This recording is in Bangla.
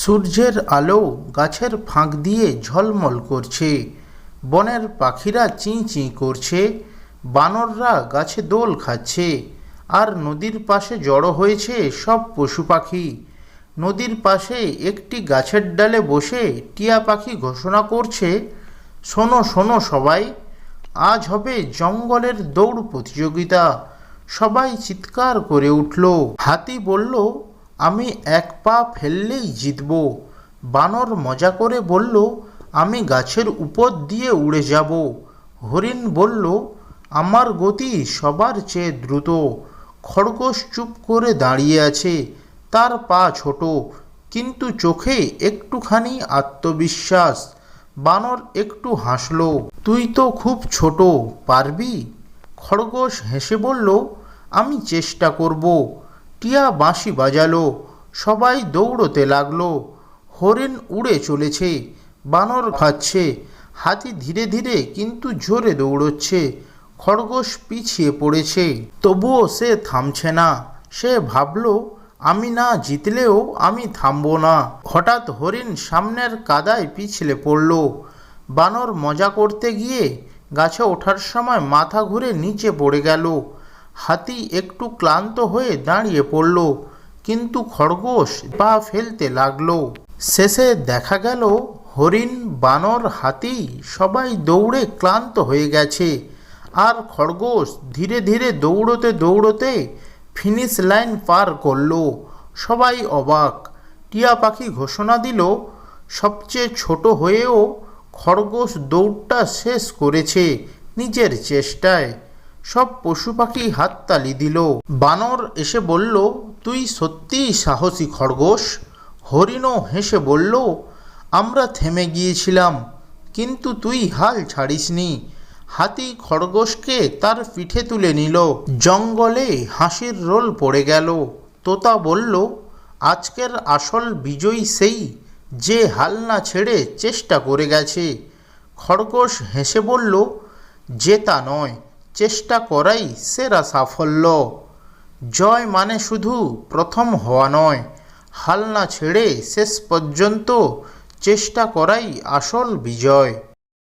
সূর্যের আলো গাছের ফাঁক দিয়ে ঝলমল করছে। বনের পাখিরা চিঁ চিঁ করছে। বানররা গাছে দোল খাচ্ছে। আর নদীর পাশে জড়ো হয়েছে সব পশু পাখি। নদীর পাশে একটি গাছের ডালে বসে টিয়া পাখি ঘোষণা করছে, শোনো শোনো সবাই, আজ হবে জঙ্গলের দৌড় প্রতিযোগিতা। সবাই চিৎকার করে উঠল। হাতি বলল আমি এক পা ফেললেই জিতব। বানর মজা করে বলল, আমি গাছের উপর দিয়ে উড়ে যাব। হরিণ বলল, আমার গতি সবার চেয়ে দ্রুত। খরগোশ চুপ করে দাঁড়িয়ে আছে, তার পা ছোট, কিন্তু চোখে একটুখানি আত্মবিশ্বাস। বানর একটু হাসলো, তুই তো খুব ছোট, পারবি? খরগোশ হেসে বলল, আমি চেষ্টা করব। টিয়া বাঁশি বাজালো, সবাই দৌড়তে লাগল। হরিণ উড়ে চলেছে, বানর খাচ্ছে, হাতি ধীরে ধীরে কিন্তু জোরে দৌড়চ্ছে, খরগোশ পিছিয়ে পড়েছে। তবুও সে থামছে না, সে ভাবলো, আমি না জিতলেও আমি থামবো না। হঠাৎ হরিণ সামনের কাদায় পিছলে পড়ল। বানর মজা করতে গিয়ে গাছে ওঠার সময় মাথা ঘুরে নিচে পড়ে গেল। হাতি একটু ক্লান্ত হয়ে দাঁড়িয়ে পড়ল, কিন্তু খরগোশ পা ফেলতে লাগল। শেষে দেখা গেল, হরিণ, বানর, হাতি সবাই দৌড়ে ক্লান্ত হয়ে গেছে, আর খরগোশ ধীরে ধীরে দৌড়তে দৌড়তে ফিনিশ লাইন পার করল। সবাই অবাক, টিয়া পাখি ঘোষণা দিল, সবচেয়ে ছোট হয়েও খরগোশ দৌড়টা শেষ করেছে নিজের চেষ্টায়। সব পশু পাখি হাততালি দিল। বানর এসে বলল, তুই সত্যিই সাহসী খরগোশ? হরিণও হেসে বলল, আমরা থেমে গিয়েছিলাম, কিন্তু তুই হাল ছাড়িসনি। হাতি খরগোশকে তার পিঠে তুলে নিল। জঙ্গলে হাসির রোল পড়ে গেল। তোতা বলল, আজকের আসল বিজয়ী সেই যে হাল না ছেড়ে চেষ্টা করে গেছে। খরগোশ হেসে বলল জেতা নয় চেষ্টা করাই সেরা সাফল্য। জয় মানে শুধু প্রথম হওয়া নয় হাল না ছেড়ে শেষ পর্যন্ত চেষ্টা করাই আসল বিজয়।